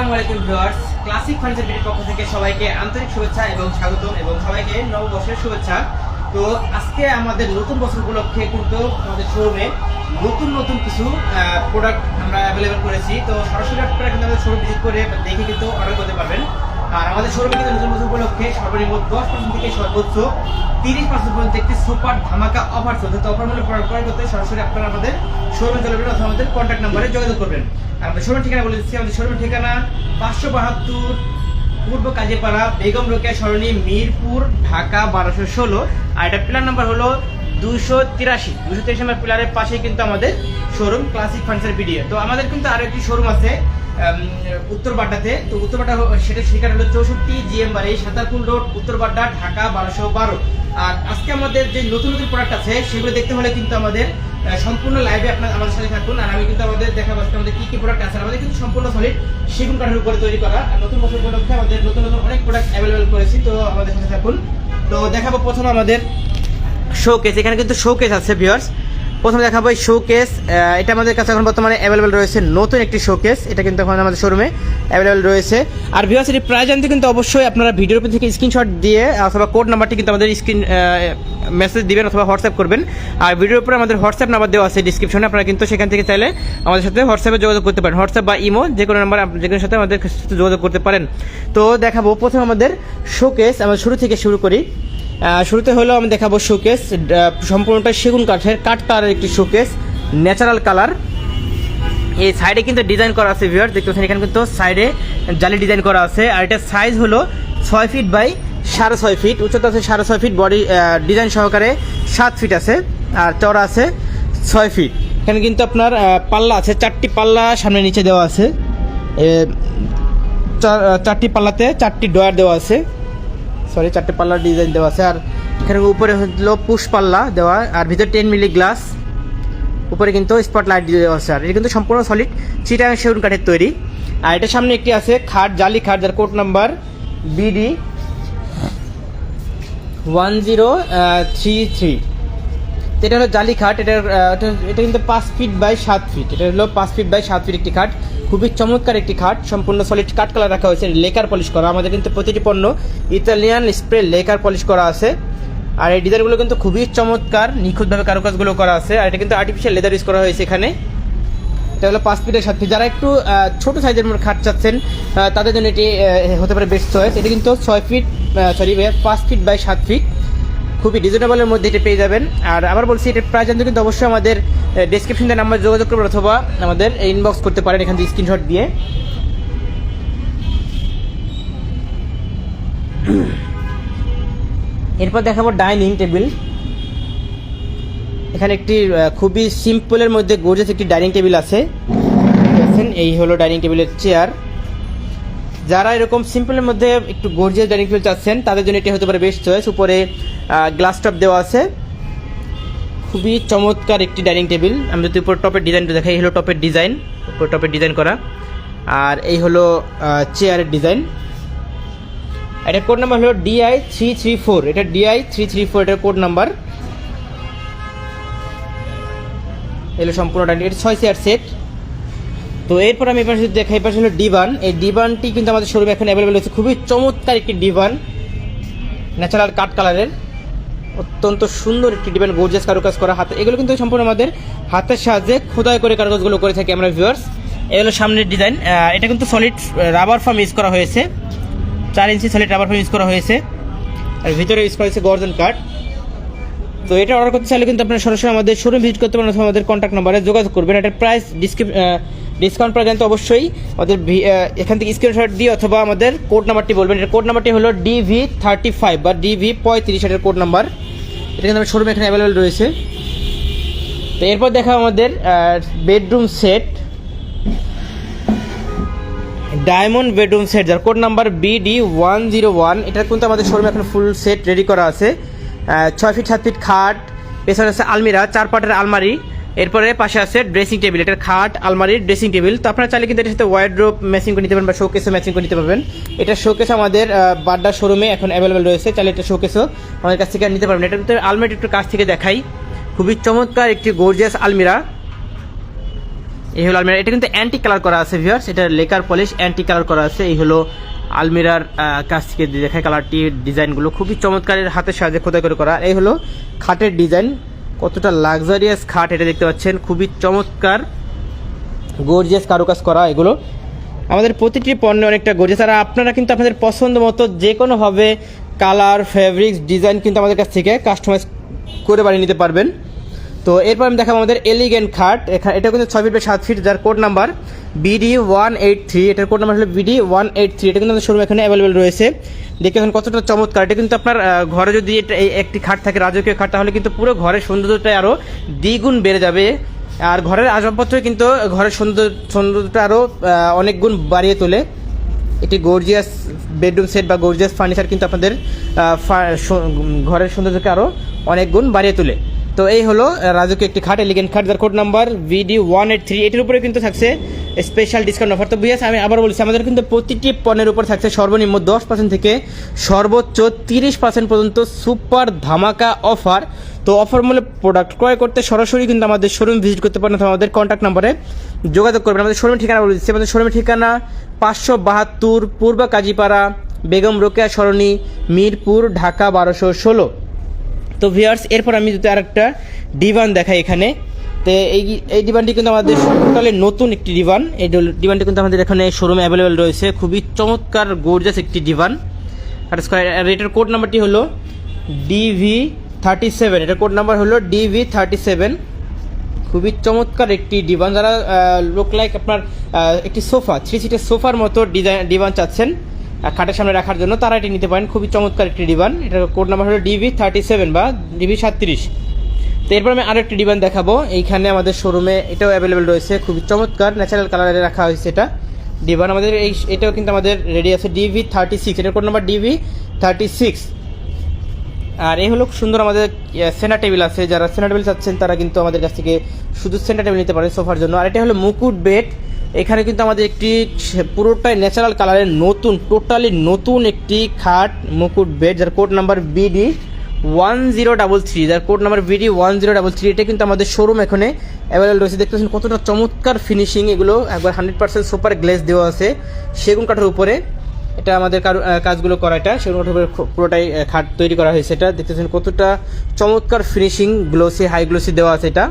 আসসালামু আলাইকুম viewers. Classic furniture বিডির পক্ষ থেকে সবাইকে আন্তরিক শুভেচ্ছা এবং স্বাগতম এবং সবাইকে নববর্ষের শুভেচ্ছা। তো আজকে আমাদের নতুন বছর উপলক্ষে কিন্তু আমাদের শোরুমে নতুন নতুন কিছু প্রোডাক্ট আমরা অ্যাভেলেবেল করেছি। তো সরাসরি আপনারা কিন্তু আমাদের শোরুম ভিজিট করে দেখে কিন্তু অর্ডার করতে পারবেন। আর আমাদের শোরুমে কিন্তু নতুন বছর উপলক্ষে সর্বনিম্ন দশ পার্সেন্ট থেকে সর্বোচ্চ তিরিশ পার্সেন্ট পর্যন্ত একটি সুপার ধামাকা অফার চলছে। তো অফার মূল্য ক্রয় করতে সরাসরি আপনারা আমাদের শোরুমে চলে অথবা আমাদের কন্ট্যাক্ট নাম্বারে যোগাযোগ করবেন। আর আমাদের শোরুমের ঠিকানা বলে দিচ্ছি। আমাদের শোরুমের ঠিকানা পাঁচশো বাহাত্তর পূর্ব কাজীপাড়া, বেগম রোকেয়া সরণি, মিরপুর, ঢাকা বারোশো ষোলো। আর এটা প্ল্যান নাম্বার হলো দুশো তিরাশি। দুশো তিরাশি নম্বর প্লারের পাশেই কিন্তু আমাদের শোরুম ক্লাসিক ফার্নিচার বিডিএ তো আমাদের কিন্তু আরও একটি শোরুম আছে উত্তর বাড্ডাতে। তো উত্তর বাড্ডা সেটা ঠিকানা হলো চৌষট্টি জিএম বাড়ি সাঁতারকুল রোড উত্তর বাড্ডা, ঢাকা বারোশো বারো। আর আজকে আমাদের যে নতুন নতুন প্রোডাক্ট আছে, সেগুলো দেখতে হলে কিন্তু আমাদের সম্পূর্ণ লাইভে আপনার আমাদের সাথে থাকুন। আর আমি কিন্তু আমাদের দেখা আজকে আমাদের কি কি প্রোডাক্ট আছে। আমাদের কিন্তু সম্পূর্ণ সলিড সেগুন কাঠের উপরে তৈরি করা। আর নতুন বছর উপলক্ষে আমাদের নতুন নতুন অনেক প্রোডাক্ট অ্যাভেলেবেল করেছি, তো আমাদের সাথে থাকুন। তো দেখাবো প্রথমে আমাদের শোকেস এখানে কিন্তু শোকেস আছে ভিউয়ার্স প্রথমে দেখাবো এই শোকেস এটা আমাদের কাছে এখন বর্তমানে অ্যাভেলেবেল রয়েছে, নতুন একটি শোকেস এটা কিন্তু এখন আমাদের শোরুমে অ্যাভেলেবেল রয়েছে। আর ভিউয়ার্স এটি প্রায় জানতে কিন্তু অবশ্যই আপনারা ভিডিওর থেকে স্ক্রিনশট দিয়ে অথবা কোড নাম্বারটি কিন্তু আমাদের স্ক্রিন মেসেজ দিবেন অথবা হোয়াটসঅ্যাপ করবেন। আর ভিডিওর উপরে আমাদের হোয়াটসঅ্যাপ নাম্বার দেওয়া আছে ডিসক্রিপশনে আপনারা কিন্তু সেখান থেকে চাইলে আমাদের সাথে হোয়াটসঅ্যাপে যোগাযোগ করতে পারেন। হোয়াটসঅ্যাপ বা ইমো যে কোনো নাম্বার যে কোনো সাথে আমাদের সাথে যোগাযোগ করতে পারেন। তো দেখাবো প্রথমে আমাদের শোকেস আমরা শুরু থেকে শুরু করি। শুরুতে হলো আমি দেখাবো শোকেস সম্পূর্ণটা সেগুন কাঠের, কাঠ কালারের একটি শোকেস ন্যাচারাল কালার এই সাইডে কিন্তু ডিজাইন করা আছে ভিউয়ার দেখতে পাচ্ছেন, এখানে কিন্তু সাইডে জালি ডিজাইন করা আছে, আর এটার সাইজ হলো ছয় ফিট বাই সাড়ে ছয় ফিট উচ্চতা আছে সাড়ে ছয় ফিট বডি ডিজাইন সহকারে সাত ফিট আছে, আর চড়া আছে ছয় ফিট এখানে কিন্তু আপনার পাল্লা আছে, চারটি পাল্লা সামনে নিচে দেওয়া আছে। চারটি পাল্লাতে চারটি ডয়ার দেওয়া আছে। সরি, চারটে পাল্লার ডিজাইন দেওয়া আছে। আর এখানে উপরে হলো পুশ পাল্লা দেওয়া, আর ভিতরে টেন মিলি গ্লাস উপরে কিন্তু স্পট লাইট দেওয়া আছে। আর এটা কিন্তু সম্পূর্ণ সলিড চিটাং সেগুন কাঠের তৈরি। আর এটার সামনে একটি আছে খাট, জালি খাট, যার code number BD one zero three three এটা হলো জালি খাট, এটার এটা- এটা কিন্তু পাঁচ ফিট বাই সাত ফিট এটা হলো পাঁচ ফিট বাই সাত ফিট একটি খাট। খুবই চমৎকার একটি খাট, সম্পূর্ণ সলিড কাঠ কালার রাখা হয়েছে, লেকার পলিশ করা। আমাদের কিন্তু প্রতিটি পণ্য ইতালিয়ান স্প্রে লেকার পলিশ করা আছে। আর এই ডিজাইনগুলো কিন্তু খুবই চমৎকার, নিখুঁতভাবে কারুকাজগুলো করা আছে। আর এটা কিন্তু আর্টিফিশিয়াল লেদার ইউজ করা হয়েছে এখানে। এটা হলো পাঁচ ফিটের ফিট যারা একটু ছোট সাইজের মধ্যে খাট চাচ্ছেন তাদের জন্য এটি হতে পারে বেস্ট চয়েস এটা কিন্তু ছয় ফিট সরি পাঁচ ফিট বাই সাত ফিট খুবই রিজনেবলের মধ্যে এটা পেয়ে যাবেন। আর আবার বলছি, এটার প্রাইস জানতে কিন্তু অবশ্যই আমাদের ডিসক্রিপশনে নাম্বার যোগাযোগ করবেন অথবা আমাদের ইনবক্স করতে পারেন এখান থেকে স্ক্রিনশট দিয়ে। এরপর দেখাবো ডাইনিং টেবিল এখানে একটি খুবই সিম্পলের মধ্যে গোর্জাস একটি ডাইনিং টেবিল আছে। এই হলো ডাইনিং টেবিলের চেয়ার যারা এরকম সিম্পলের মধ্যে একটু গর্জিয়াস ডাইনিং টেবিল চাচ্ছেন, তাদের জন্য এটি হতে পারে বেস্ট চয়েস। উপরে গ্লাস টপ দেওয়া আছে। খুবই চমৎকার একটি ডাইনিং টেবিল। আমি যদি উপর টপের ডিজাইনটা দেখাই হলো টপের ডিজাইন, উপর টপের ডিজাইন করা। আর এই হলো চেয়ারের ডিজাইন। এটার কোড নাম্বার হলো ডিআই থ্রি থ্রি ফোর এটা ডিআই থ্রি থ্রি ফোর এটার কোড নাম্বার। এলো সম্পূর্ণ ডাইনিং, এটা ছয় চেয়ার সেট। তো এরপর আমি এবার দেখাই পাশে হলো ডিভান। এই ডিভানটি কিন্তু আমাদের শোরুমে এখন অ্যাভেলেবেল হচ্ছে খুবই চমৎকার একটি ডিভান ন্যাচারাল কাঠ কালারের অত্যন্ত সুন্দর একটি ডিভান গোর্জাস কারুকাজ করা হাতে। এগুলো কিন্তু সম্পূর্ণ আমাদের হাতের সাহায্যে খোদাই করে কারুকাজগুলো করে থাকি আমরা ভিউয়ার্স এগুলো সামনের ডিজাইন এটা কিন্তু সলিড রাবার ফার্ম ইউজ করা হয়েছে। চার inch solid rubber foam use করা হয়েছে। আর ভিতরে ইউজ করা হয়েছে গর্জন কাঠ তো এটা অর্ডার করতে চাইলে কিন্তু আপনারা সরাসরি আমাদের শোরুম ভিজিট করতে পারেন অথবা আমাদের কন্ট্যাক্ট নাম্বারে যোগাযোগ করবেন। এটার প্রাইস ডিসকাউন্ট প্রাইস জানতে অবশ্যই আমাদের এখান থেকে স্ক্রিনশট দিয়ে অথবা আমাদের কোড নাম্বারটি বলবেন। এটার কোড নাম্বারটি হলো ডিভি থার্টি ফাইভ বা ডিভি পঁয়ত্রিশ এটার কোড নাম্বার এটা কিন্তু আমার শোরুমে এখানে অ্যাভেলেবেল রয়েছে। তো এরপর দেখা আমাদের bedroom set diamond bedroom set যার code number BD one zero one এটার কিন্তু আমাদের শোরুমে এখন ফুল সেট রেডি করা আছে। ছয় ফিট সাত ফিট খাট। পেছনে আছে আলমিরা, চার পাটের আলমারি। এরপরে পাশে আছে ড্রেসিং টেবিল এটার খাট আলমারি ড্রেসিং টেবিল তো আপনারা চাইলে কিন্তু এটার সাথে ওয়াইড্রোপ ম্যাচিং করে নিতে পারেন বা শোকেসও ম্যাচিং করে নিতে পারবেন। এটা শোকেস আমাদের বাড্ডা শোরুমে এখন অ্যাভেলেবেল রয়েছে। চাইলে এটা শোকেসও আমাদের কাছ থেকে নিতে পারবেন। এটার ভিতরে আলমারি একটু কাছ থেকে দেখাই। খুবই চমৎকার একটি গর্জিয়াস আলমিরা। এই হলো আলমিরা। এটা কিন্তু অ্যান্টি কালার করা আছে ভিউয়ার্স এটা লেকার পলিশ অ্যান্টি কালার করা আছে। এই হলো আলমিরার কাছ থেকে দেখায় কালারটি ডিজাইনগুলো খুবই চমৎকারের হাতের সাহায্যে খোদাই করে করা। এই হলো খাটের ডিজাইন কতটা লাক্সারিয়াস খাট এটা দেখতে পাচ্ছেন, খুবই চমৎকার গর্জিয়াস কারুকাজ করা এগুলো। আমাদের প্রতিটি পণ্য অনেকটা গর্জিয়াস আর আপনারা কিন্তু আপনাদের পছন্দ মতো যে কোনোভাবে কালার ফেব্রিক্স ডিজাইন কিন্তু আমাদের কাছ থেকে কাস্টমাইজ করে বানিয়ে নিতে পারবেন। তো এরপর আমি দেখাবো আমাদের এলিগেন্ট খাট এটা কিন্তু ছয় ফিট বাই সাত ফিট যার code number BD one eight three এটার কোড নাম্বার হলো বিডি ওয়ান এইট থ্রি এটা কিন্তু আমাদের শোরুম এখানে অ্যাভেলেবেল রয়েছে। দেখতে এখন কতটা চমৎকার। এটা কিন্তু আপনার ঘরে যদি এটা একটি খাট থাকে, রাজকীয় খাট, তাহলে কিন্তু পুরো ঘরের সৌন্দর্যটা আরও দ্বিগুণ বেড়ে যাবে। আর ঘরের আসবাবপত্র কিন্তু ঘরের সৌন্দর্য, সৌন্দর্যটা আরও অনেক গুণ বাড়িয়ে তোলে। এটি গর্জিয়াস বেডরুম সেট বা গর্জিয়াস ফার্নিচার কিন্তু আপনাদের ঘরের সৌন্দর্যকে আরও অনেক গুণ বাড়িয়ে তোলে। তো এই হলো রাজুকে একটি খাট এলিগেন্ট খাট, যার code number VD one eight three এটির উপরে কিন্তু থাকছে স্পেশাল ডিসকাউন্ট অফার তো বিয়াস আমি আবার বলছি, আমাদের কিন্তু প্রতিটি পণ্যের উপর থাকছে সর্বনিম্ন দশ পার্সেন্ট থেকে সর্বোচ্চ তিরিশ পার্সেন্ট পর্যন্ত সুপার ধামাকা অফার তো অফার মূল্যে প্রোডাক্ট ক্রয় করতে সরাসরি কিন্তু আমাদের শোরুম ভিজিট করতে পারেন অথবা আমাদের কন্ট্যাক্ট নাম্বারে যোগাযোগ করবেন। আমাদের শোরুমের ঠিকানা বলে দিচ্ছি। আমাদের শোরুমের ঠিকানা পাঁচশো বাহাত্তর, পূর্ব কাজীপাড়া, বেগম রোকেয়া সরণি, মিরপুর, ঢাকা বারোশো ষোলো। তো ভিয়ার্স এরপর আমি যদি আরেকটা ডিভান দেখাই এখানে। তো এই এই ডিভানটি কিন্তু আমাদের টোটালি নতুন একটি ডিভান এই ডিভানটি কিন্তু আমাদের এখানে শোরুমে অ্যাভেলেবেল রয়েছে। খুবই চমৎকার গোর্জাস একটি ডিভান আর স্কোয়ার এটার কোড নাম্বারটি হলো ডিভি থার্টি সেভেন এটার কোড নাম্বার হলো ডিভি থার্টি সেভেন খুবই চমৎকার একটি ডিভান যারা লোক লাইক আপনার একটি সোফা থ্রি সিটের সোফার মতো ডিজাইন ডিভান চাচ্ছেন খাটের সামনে রাখার জন্য তারা এটি নিতে পারেন। খুবই চমৎকার একটি ডিভান এটার কোড নাম্বার হলো ডিভি থার্টি সেভেন বা ডিভি সাতত্রিশ। তো এরপর আমি আরেকটি ডিভান দেখাবো। এইখানে আমাদের শোরুমে এটাও অ্যাভেলেবেল রয়েছে। খুবই চমৎকার। ন্যাচারাল কালারে রাখা হয়েছে এটা। ডিভান আমাদের এই এটাও কিন্তু আমাদের রেডি আছে। DV thirty six. এটার code number DV thirty six. আর এই হলো সুন্দর আমাদের সেনা টেবিল আছে। যারা সেনা টেবিল চাচ্ছেন, তারা কিন্তু আমাদের কাছ থেকে শুধু সেন্টার টেবিল নিতে পারে সোফার জন্য। আর এটা হলো মুকুট বেড এখানে কিন্তু আমাদের একটি পুরোটাই ন্যাচারাল কালারের নতুন টোটালি নতুন একটি খাট, মুকুট বেড যার code number BD one zero double three যার code number BD one zero double three এটা কিন্তু আমাদের শোরুম এখানে অ্যাভেলেবল রয়েছে। দেখতে পাচ্ছেন কতটা চমৎকার ফিনিশিং এগুলো, একবার হান্ড্রেড পার্সেন্ট সুপার গ্লেজ দেওয়া আছে সেগুন কাঠের উপরে। এটা আমাদের কাজগুলো করা এটা, সেগুন কাঠের উপরে পুরোটাই খাট তৈরি করা হয়েছে এটা। দেখতেছেন কতটা চমৎকার ফিনিশিং গ্লোসি হাই গ্লোসি দেওয়া আছে এটা।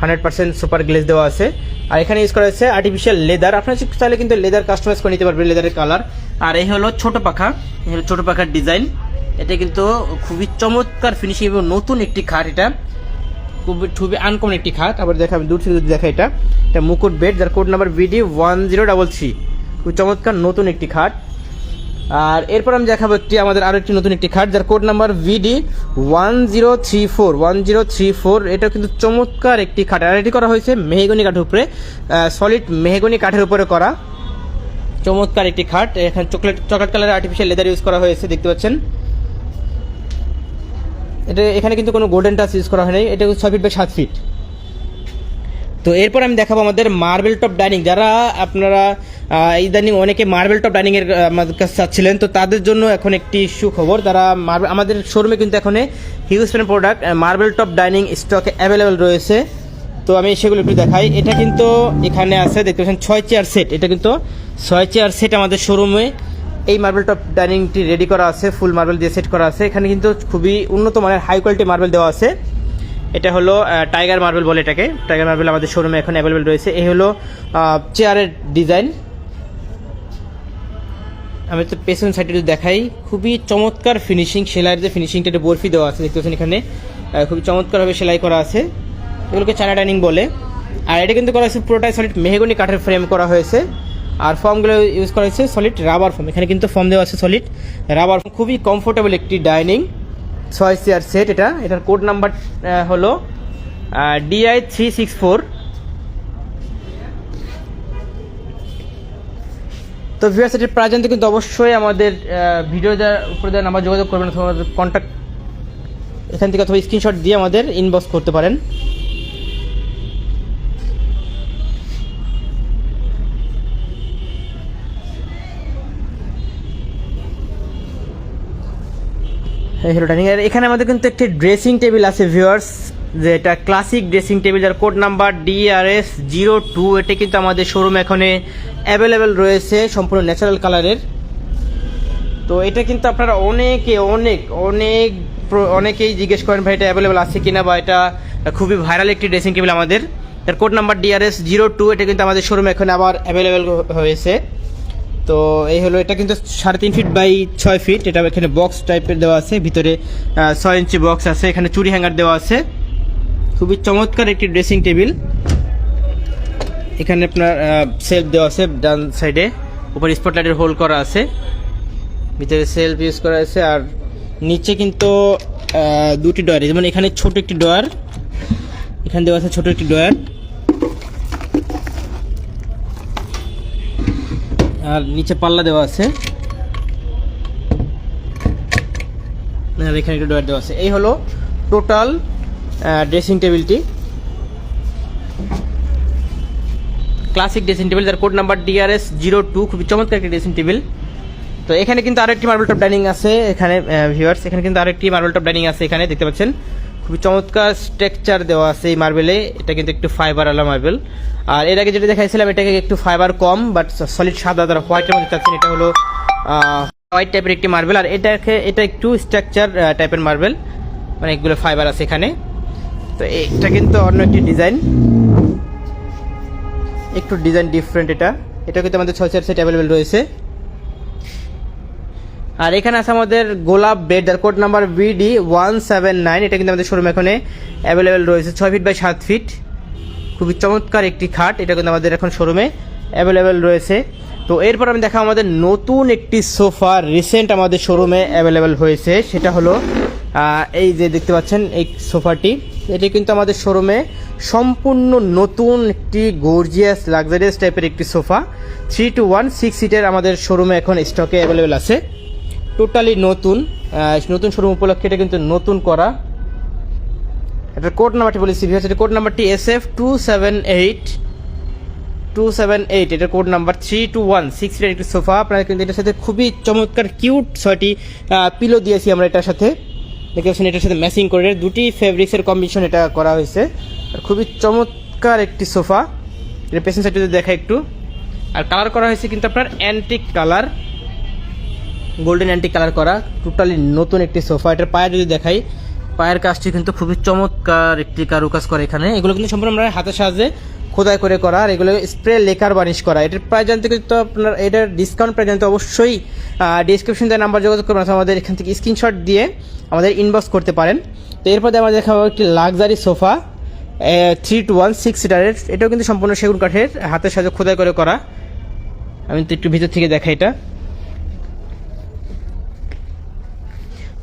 হান্ড্রেড পার্সেন্ট সুপার গ্লেজ দেওয়া আছে। আর এখানে ইউজ করা হয়েছে আর্টিফিশিয়াল লেদার আপনারা চাইলে কিন্তু লেদার কাস্টমাইজ করে নিতে পারবেন লেদারের কালার আর এই হলো ছোট পাখা। এই হলো ছোট পাখার ডিজাইন এটা কিন্তু খুবই চমৎকার ফিনিশিং এবং নতুন একটি খাট এটা। খুবই খুবই আনকমন একটি খাট। আবার দেখা আমি দূর থেকে যদি দেখা এটা। এটা মুকুট বেড যার code number BD one zero double three খুব চমৎকার নতুন একটি খাট। আর এরপর আমি দেখাবো একটি, আমাদের আরও একটি নতুন একটি খাট, যার code number VD one zero three four one zero three four এটা কিন্তু চমৎকার একটি খাট। আর এটি করা হয়েছে মেহগনি কাঠের উপরে সলিড মেহগনি কাঠের উপরে করা। চমৎকার একটি খাট। এখানে চকলেট চকলেট কালারের আর্টিফিশিয়াল লেদার ইউজ করা হয়েছে, দেখতে পাচ্ছেন? এটা, এখানে কিন্তু কোনো গোল্ডেন টাচ ইউজ করা হয়নি। এটা ছয় ফিট বাই সাত ফিট তো এরপর আমি দেখাবো আমাদের মার্বেল টপ ডাইনিং যারা আপনারা ইদানিং অনেকে মার্বেল টপ ডাইনিং এর আহ, আমাদের কাছে চাচ্ছিলেন তো তাদের জন্য এখন একটি সুখবর। তারা মার্বেল আমাদের শোরুমে কিন্তু এখন huge fan product marble top dining স্টকে অ্যাভেলেবেল রয়েছে। তো আমি সেগুলো একটু দেখাই। এটা কিন্তু এখানে আছে দেখতে পাচ্ছেন ছয় চেয়ার সেট এটা কিন্তু ছয় চেয়ার সেট আমাদের শোরুমে এই মার্বেল টপ ডাইনিংটি রেডি করা আছে ফুল মার্বেল দিয়ে সেট করা আছে। এখানে কিন্তু খুবই উন্নত মানের হাই কোয়ালিটি মার্বেল দেওয়া আছে। এটা হলো টাইগার মার্বেল বলে এটাকে। টাইগার মার্বেল আমাদের শোরুমে এখন অ্যাভেলেবেল রয়েছে। এই হলো চেয়ারের ডিজাইন আমি তো পেছন সাইডে যদি দেখাই। খুবই চমৎকার ফিনিশিং সেলাইয়ের যে ফিনিশিংটা একটা বরফি দেওয়া আছে দেখতে পাচ্ছেন এখানে খুবই চমৎকারভাবে সেলাই করা আছে। এগুলোকে চায়না ডাইনিং বলে। আর এটা কিন্তু করা হয়েছে পুরোটাই সলিড মেহগনি কাঠের ফ্রেম করা হয়েছে। আর ফর্মগুলো ইউজ করা হয়েছে সলিড রাবার ফর্ম এখানে কিন্তু ফর্ম দেওয়া আছে সলিড রাবার ফর্ম খুবই কমফোর্টেবল একটি ডাইনিং ছয় চেয়ার সেট এটা। এটার কোড নাম্বার হলো ডিআই থ্রি সিক্স ফোর তো ভিউয়ার্স এটির প্রায় জানতে কিন্তু অবশ্যই আমাদের ভিডিও দেওয়ার উপরে দেওয়ার নাম্বার যোগাযোগ করবেন অথবা আমাদের কন্ট্যাক্ট এখান থেকে অথবা স্ক্রিনশট দিয়ে আমাদের ইনবক্স করতে পারেন। হলো ডাইনিং আর এখানে আমাদের কিন্তু একটি ড্রেসিং টেবিল আছে ভিউয়ার্স যে এটা ক্লাসিক ড্রেসিং টেবিল যার code number DRS zero two এটা কিন্তু আমাদের শোরুমে এখানে অ্যাভেলেবেল রয়েছে, সম্পূর্ণ ন্যাচারাল কালারের তো এটা কিন্তু আপনারা অনেকে, অনেক অনেক অনেকেই জিজ্ঞেস করেন, ভাই, এটা অ্যাভেলেবেল আছে কিনা বা এটা খুবই ভাইরাল একটি ড্রেসিং টেবিল আমাদের? এর code number DRS zero two এটা কিন্তু আমাদের শোরুমে এখন আবার অ্যাভেলেবেল হয়েছে। তো এই হলো, এটা কিন্তু সাড়ে তিন ফিট বাই ছয় ফিট এটা এখানে বক্স টাইপের দেওয়া আছে, ভিতরে ছয় ইঞ্চি বক্স আছে, এখানে চুরি হ্যাঙ্গার দেওয়া আছে। খুবই চমৎকার একটি ড্রেসিং টেবিল এখানে আপনার সেলফ দেওয়া আছে ডান সাইডে উপর স্পটলাইটের হোল করা আছে। ভিতরে সেলফ ইউজ করা আছে, আর নিচে কিন্তু দুটি ডয়ার যেমন এখানে ছোট একটি ডয়ার এখানে দেওয়া আছে ছোট একটি ডয়ার আর নিচে পাল্লা দেওয়া আছে। আর এখানে একটা ডয়ার দেওয়া আছে। এই হলো টোটাল ড্রেসিং টেবিলটি ক্লাসিক ড্রেসিং টেবিল যার code number DRS zero two খুবই চমৎকার একটি ড্রেসিং টেবিল তো এখানে কিন্তু আরেকটি মার্বেল টপ ডাইনিং আছে এখানে ভিউয়ার্স এখানে কিন্তু আরেকটি মার্বেল টপ ডাইনিং আছে এখানে, দেখতে পাচ্ছেন। খুবই চমৎকার স্ট্রাকচার দেওয়া আছে এই মার্বেলে। এটা কিন্তু একটু ফাইবার আলা মার্বেল। আর এর আগে যেটা দেখাইছিলাম, এটাকে একটু ফাইবার কম বাট সলিড সাদা যারা হোয়াইটের মধ্যে চাচ্ছেন, এটা হলো হোয়াইট টাইপের একটি মার্বেল। আর এটাকে, এটা একটু স্ট্রাকচার টাইপের মার্বেল। অনেকগুলো ফাইবার আছে এখানে। তো এটা কিন্তু অন্য একটি ডিজাইন একটু ডিজাইন ডিফারেন্ট এটা। এটা কিন্তু আমাদের ছয় চার সেট অ্যাভেলেবেল রয়েছে। আর এখানে আছে আমাদের গোলাপ বেড যার code number BD one seven nine এটা কিন্তু আমাদের শোরুমে এখানে অ্যাভেলেবেল রয়েছে, ছয় ফিট বাই সাত ফিট খুবই চমৎকার একটি খাট, এটা কিন্তু আমাদের এখন শোরুমে অ্যাভেলেবেল রয়েছে। তো এরপর আমি দেখা আমাদের নতুন একটি সোফা রিসেন্ট আমাদের শোরুমে অ্যাভেলেবেল হয়েছে, সেটা হলো এই যে দেখতে পাচ্ছেন এই সোফাটি। এটি কিন্তু আমাদের শোরুমে সম্পূর্ণ নতুন একটি গর্জিয়াস লাক্সারিয়াস টাইপের একটি sofa. Three two one six সিটের আমাদের শোরুমে এখন স্টকে অ্যাভেলেবেল আছে। টোটালি নতুন নতুন শোরুম উপলক্ষে এটা কিন্তু নতুন করা। এটার কোড নাম্বারটি বলেছি এটা কোড নাম্বারটি S F two seven eight two seven eight এটার code number three two one six একটি সোফা আপনারা কিন্তু এটার সাথে খুবই চমৎকার কিউট ছয়টি পিলো দিয়েছি আমরা এটার সাথে। দেখতে পাচ্ছেন এটার সাথে ম্যাচিং করে। দুটি ফেব্রিক্সের কম্বিনেশন এটা করা হয়েছে। আর খুবই চমৎকার একটি সোফা এটা পেছন সাইডে দেখা একটু। আর কালার করা হয়েছে কিন্তু আপনার antique colour golden antique colour করা টোটালি নতুন একটি সোফা এটার পায়ে যদি দেখাই, পায়ের কাজটি কিন্তু খুবই চমৎকার একটি কারুকাজ করে এখানে। এগুলো কিন্তু সম্পূর্ণ আমরা হাতের সাহায্যে খোদাই করে করা, আর এগুলো স্প্রে লেকার বানিশ করা। এটার প্রায় জানতে কিন্তু আপনার, এটার ডিসকাউন্ট প্রায় জানতে অবশ্যই ডিসক্রিপশন দেওয়ার নাম্বার যোগাযোগ করবেন আমাদের এখান থেকে স্ক্রিনশট দিয়ে আমাদের ইনবক্স করতে পারেন। তো এরপর দিয়ে আমরা দেখাবো একটি luxury sofa three two one six সিটারের এটাও কিন্তু সম্পূর্ণ সেগুন কাঠের হাতের সাহায্যে খোদাই করে করা। আমি তো একটু ভিতর থেকে দেখাই এটা।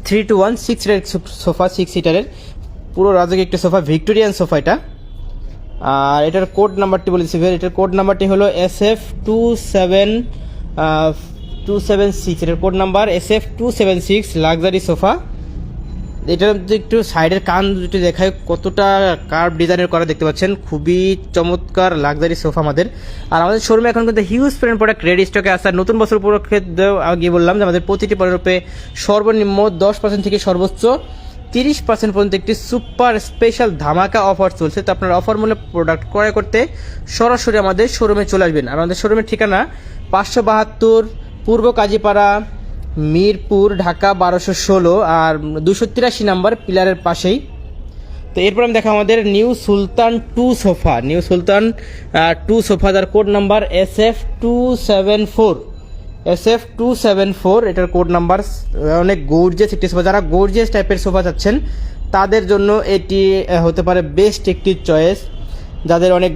Three two one six seater sofa six সিটারের পুরো রাজকীয় একটা সোফা ভিক্টোরিয়ান সোফা এটা। আর এটার কোড নাম্বারটি বলেছি ভাই। এটার কোড নাম্বারটি হলো S F two seven two seven six এটার code number S F two seven six luxury sofa এটার একটু সাইডের কান দুটো দেখায় কতটা কার্ভ ডিজাইনের করা দেখতে পাচ্ছেন, খুবই চমৎকার লাক্সারি সোফা আমাদের। আর আমাদের শোরুমে এখন কিন্তু হিউজ ফ্রেন্ড প্রোডাক্ট রেডি স্টকে আসার নতুন বছর উপলক্ষে আগে বললাম যে আমাদের প্রতিটি পণ্যরূপে সর্বনিম্ন দশ পার্সেন্ট থেকে সর্বোচ্চ তিরিশ পার্সেন্ট পর্যন্ত একটি সুপার স্পেশাল ধামাকা অফার চলছে। তো আপনার অফার মূল্যে প্রোডাক্ট ক্রয় করতে সরাসরি আমাদের শোরুমে চলে আসবেন। আর আমাদের শোরুমের ঠিকানা পাঁচশো বাহাত্তর পূর্ব কাজীপাড়া মিরপুর, ঢাকা বারোশো ষোলো আর দুশো তিরাশি নাম্বার পিলারের পাশেই। তো এরপর আমি দেখা আমাদের new Sultan two sofa. New Sultan two sofa, যার code number S F two seven four. S F two seven four, এটার কোড নাম্বার অনেক গোর্জিয়াস একটি সোফা। যারা গোর্জিয়াস টাইপের সোফা চাচ্ছেন, তাদের জন্য এটি হতে পারে বেস্ট একটি চয়েস যাদের অনেক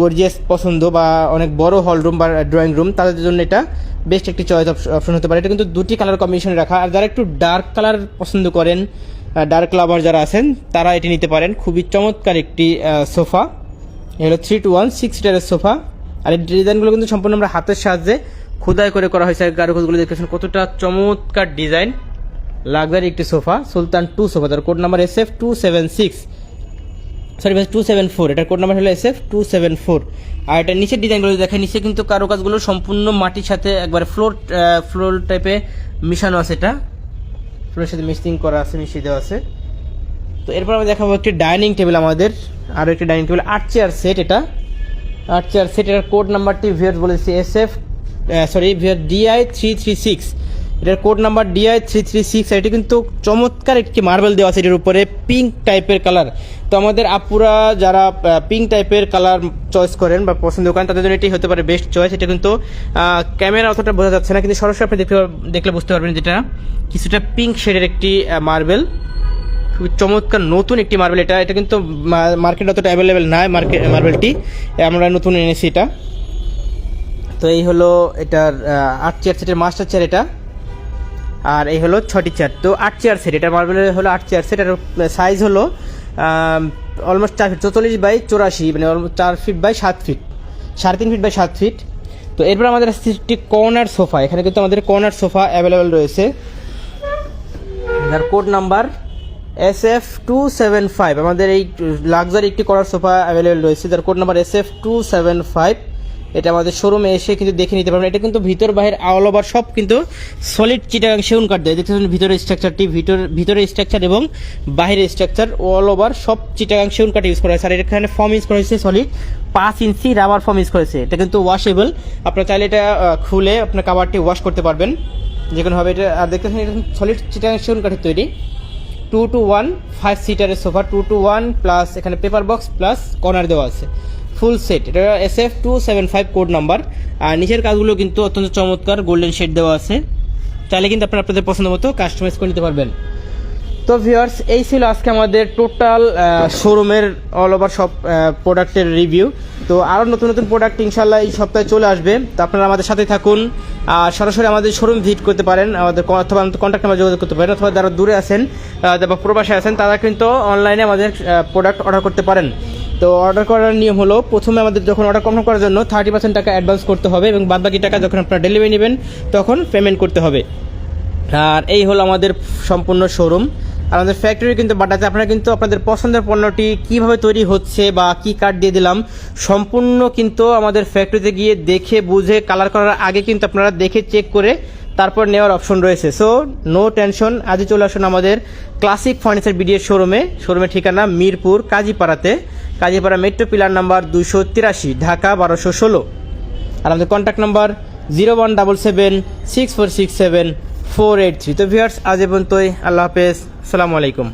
গর্জিয়াস পছন্দ বা অনেক বড় হল রুম বা ড্রয়িং রুম তাদের জন্য এটা বেস্ট একটি চয়েস অপশন হতে পারে। এটা কিন্তু দুটি কালার কম্বিনেশনে রাখা। আর যারা একটু ডার্ক কালার পছন্দ করেন ডার্ক লাভার যারা আছেন, তারা এটি নিতে পারেন। খুবই চমৎকার একটি সোফা। হলো থ্রি টু ওয়ান সিক্স সিটারের সোফা। আর এই ডিজাইনগুলো কিন্তু সম্পূর্ণ আমরা হাতের সাহায্যে খোদাই করে করা হয়েছে। কারুকাজগুলো দেখতেছেন কতটা চমৎকার ডিজাইন। লাক্সারি একটি সোফা, সুলতান টু সোফা। তার code number S F two seven six sorry ভাই টু সেভেন ফোর এটার কোড নাম্বার হলো S F two seven four আর এটা নিচের ডিজাইনগুলো দেখেন নিচে কিন্তু কারুকাজগুলো সম্পূর্ণ মাটির সাথে একবার ফ্লোর ফ্লোর টাইপে মিশানো আছে এটা। ফ্লোরের সাথে মিক্সিং করা আছে, মিশিয়ে দেওয়া আছে। তো এরপর আমরা দেখাবো একটি ডাইনিং টেবিল আমাদের। আরও একটি ডাইনিং টেবিল আট চেয়ার সেট এটা। আট চেয়ার সেট এটার কোড নাম্বারটি ভিয়ার বলেছি এস এফ সরি ভিয়ার ডিআই থ্রি থ্রি সিক্স এটার code number DI three three six এটি কিন্তু চমৎকার একটি মার্বেল দেওয়া আছে এটির উপরে পিঙ্ক টাইপের কালার তো আমাদের আপুরা যারা পিঙ্ক টাইপের কালার চয়েস করেন বা পছন্দ করেন, তাদের জন্য এটি হতে পারে বেস্ট চয়েস এটা কিন্তু ক্যামেরা অতটা বোঝা যাচ্ছে না, কিন্তু সরাসরি আপনি দেখতে দেখলে বুঝতে পারবেন যেটা। কিছুটা পিঙ্ক শেডের একটি মার্বেল খুবই চমৎকার নতুন একটি মার্বেল এটা। এটা কিন্তু মার্কেটে অতটা অ্যাভেলেবেল নয় মার্কেট মার্বেলটি আমরা নতুন এনেছি এটা। তো এই হলো এটার আট চেয়ার সেটের মাস্টার চেয়ার এটা। আর এই হলো ছটি চেয়ার। তো আট চেয়ার সেট এটা মার্বেলের হলো আট চেয়ার সেট এটার সাইজ হলো অলমোস্ট চার ফিট চৌচল্লিশ বাই চৌরাশি মানে almost চার ফিট বাই সাত ফিট সাড়ে তিন ফিট বাই সাত ফিট তো এরপর আমাদের আসছে একটি কর্নার সোফা এখানে কিন্তু আমাদের কর্নার সোফা অ্যাভেলেবেল রয়েছে। যার code number S F two seven five আমাদের এই লাক্সারি একটি কর্নার সোফা অ্যাভেলেবেল রয়েছে। যার code number S F two seven five এটা আমাদের শোরুমে এসে কিন্তু দেখে নিতে পারবেন। এটা কিন্তু ভিতর, বাহির অল ওভার সব কিন্তু সলিড চিটাগাং সেগুন কাঠ দেয়। দেখতে পাচ্ছেন ভিতরের স্ট্রাকচারটি ভিতর ভিতরের স্ট্রাকচার এবং বাহিরের স্ট্রাকচার অল ওভার সব চিটাগাং সেগুন কাঠ ইউজ করা হয়েছে আর এখানে ফর্ম ইউজ করা হয়েছে সলিড পাঁচ ইঞ্চি রাবার ফর্ম ইউজ করেছে এটা কিন্তু ওয়াশেবল আপনার চাইলে এটা খুলে আপনার কাবারটি ওয়াশ করতে পারবেন। যে কোনোভাবে এটা, আর দেখতে পাচ্ছেন এটা সলিড চিটাগাং সেগুন কাঠের তৈরি। Two two one five সিটারের sofa two two one plus এখানে পেপার বক্স প্লাস কর্নার দেওয়া আছে। ফুল সেট এটা S F two seven five code number আর নিচের কাজগুলো কিন্তু অত্যন্ত চমৎকার গোল্ডেন শেড দেওয়া আছে। চাইলে কিন্তু আপনারা আপনাদের পছন্দ মতো কাস্টমাইজ করে নিতে পারবেন। তো ভিউয়ার্স এই ছিল আজকে আমাদের টোটাল শোরুমের অল ওভার সব প্রোডাক্টের রিভিউ তো আরও নতুন নতুন প্রোডাক্ট ইনশাল্লাহ এই সপ্তাহে চলে আসবে। তো আপনারা আমাদের সাথে থাকুন। আর সরাসরি আমাদের শোরুম ভিজিট করতে পারেন। আমাদের অথবা কন্ট্যাক্ট নাম্বার যোগাযোগ করতে পারেন অথবা যারা দূরে আছেন বা প্রবাসে আছেন, তারা কিন্তু অনলাইনে আমাদের প্রোডাক্ট অর্ডার করতে পারেন। তো অর্ডার করার নিয়ম হলো, প্রথমে আমাদের যখন অর্ডার কনফার্ম করার জন্য থার্টি পার্সেন্ট টাকা অ্যাডভান্স করতে হবে এবং বাদবাকি টাকা যখন আপনারা ডেলিভারি নেবেন, তখন পেমেন্ট করতে হবে। আর এই হলো আমাদের সম্পূর্ণ শোরুম আর আমাদের ফ্যাক্টরি কিন্তু বাটাতে আপনারা কিন্তু আপনাদের পছন্দের পণ্যটি কীভাবে তৈরি হচ্ছে বা কি কাঠ দিয়ে দিলাম, সম্পূর্ণ কিন্তু আমাদের ফ্যাক্টরিতে গিয়ে দেখে, বুঝে কালার করার আগে কিন্তু আপনারা দেখে চেক করে তারপর নেওয়ার অপশন রয়েছে। সো নো টেনশন আজই চলে আসুন আমাদের ক্লাসিক ফার্নিচার বিডিএর শোরুমে শোরুমের ঠিকানা মিরপুর, কাজীপাড়াতে। কাজীপাড়া মেট্রো পিলার নাম্বার দুশো তিরাশি, ঢাকা বারোশো ষোলো। আর আমাদের contact number zero one double seven, six four six seven, four eight three. তো ভিউয়ার্স আজ এ পর্যন্তই। আল্লাহ হাফেজ। সালামু আলাইকুম।